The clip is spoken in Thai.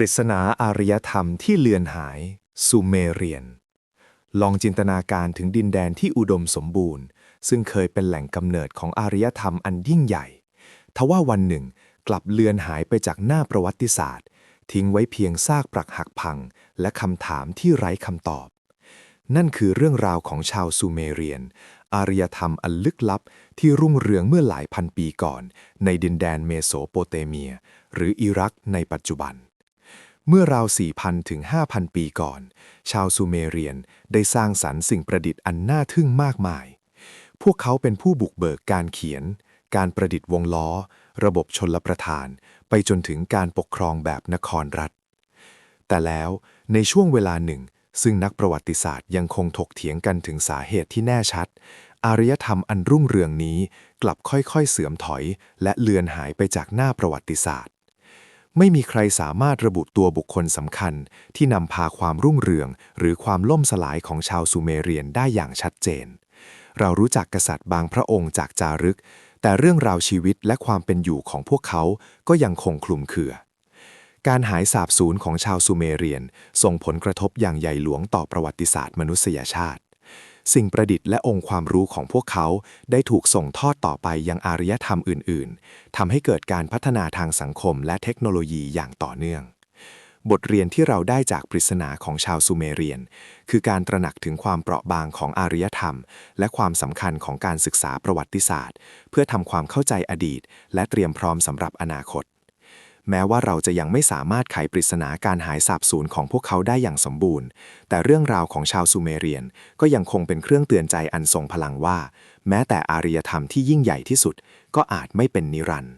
ปริศนาอารยธรรมที่เลือนหาย ซูเมเรียน ลองจินตนาการถึงดินแดนที่อุดมสมบูรณ์ ซึ่งเคยเป็นแหล่งกำเนิดของอารยธรรมอันยิ่งใหญ่ ทว่าวันหนึ่งกลับเลือนหายไปจากหน้าประวัติศาสตร์ ทิ้งไว้เพียงซากปรักหักพัง และคำถามที่ไร้คำตอบ นั่นคือเรื่องราวของชาวซูเมเรียน อารยธรรมอันลึกลับที่รุ่งเรืองเมื่อหลายพันปีก่อน ในดินแดนเมโสโปเตเมีย หรืออิรักในปัจจุบัน เมื่อราว 4,000 ถึง 5,000 ปีก่อน ชาวซูเมเรียนได้สร้างสรรค์สิ่งประดิษฐ์อันน่าทึ่งมากมาย พวกเขาเป็นผู้บุกเบิกการเขียน การประดิษฐ์วงล้อ ระบบชนลประทาน ไปจนถึงการปกครองแบบนครรัฐ แต่แล้วในช่วงเวลาหนึ่ง ซึ่งนักประวัติศาสตร์ยังคงถกเถียงกันถึงสาเหตุที่แน่ชัด อารยธรรมอันรุ่งเรืองนี้กลับค่อยๆเสื่อมถอย และเลือนหายไปจากหน้าประวัติศาสตร์ ไม่มีใครสามารถระบุตัวบุคคลสำคัญ ที่นำพาความรุ่งเรือง หรือความล่มสลายของชาวซูเมเรียนได้อย่างชัดเจน เรารู้จักกษัตริย์บางพระองค์จากจารึก แต่เรื่องราวชีวิตและความเป็นอยู่ของพวกเขาก็ยังคงคลุมเครือ การหายสาบสูญของชาวซูเมเรียนส่งผลกระทบอย่างใหญ่หลวงต่อประวัติศาสตร์มนุษยชาติ สิ่งประดิษฐ์และองค์ความรู้ของพวกเขาได้ถูกส่งทอดต่อไปยังอารยธรรมอื่น ๆ ทำให้เกิดการพัฒนาทางสังคมและเทคโนโลยีอย่างต่อเนื่อง บทเรียนที่เราได้จากปริศนาของชาวซูเมเรียน คือการตระหนักถึงความเปราะบางของอารยธรรม และความสำคัญของการศึกษาประวัติศาสตร์ เพื่อทำความเข้าใจอดีต และเตรียมพร้อมสำหรับอนาคต แม้ว่าเราจะยังไม่สามารถไขปริศนาการหายสาบสูญของพวกเขาได้อย่างสมบูรณ์ แต่เรื่องราวของชาวซูเมเรียนก็ยังคงเป็นเครื่องเตือนใจอันทรงพลังว่า แม้แต่อารยธรรมที่ยิ่งใหญ่ที่สุด ก็อาจไม่เป็นนิรันดร์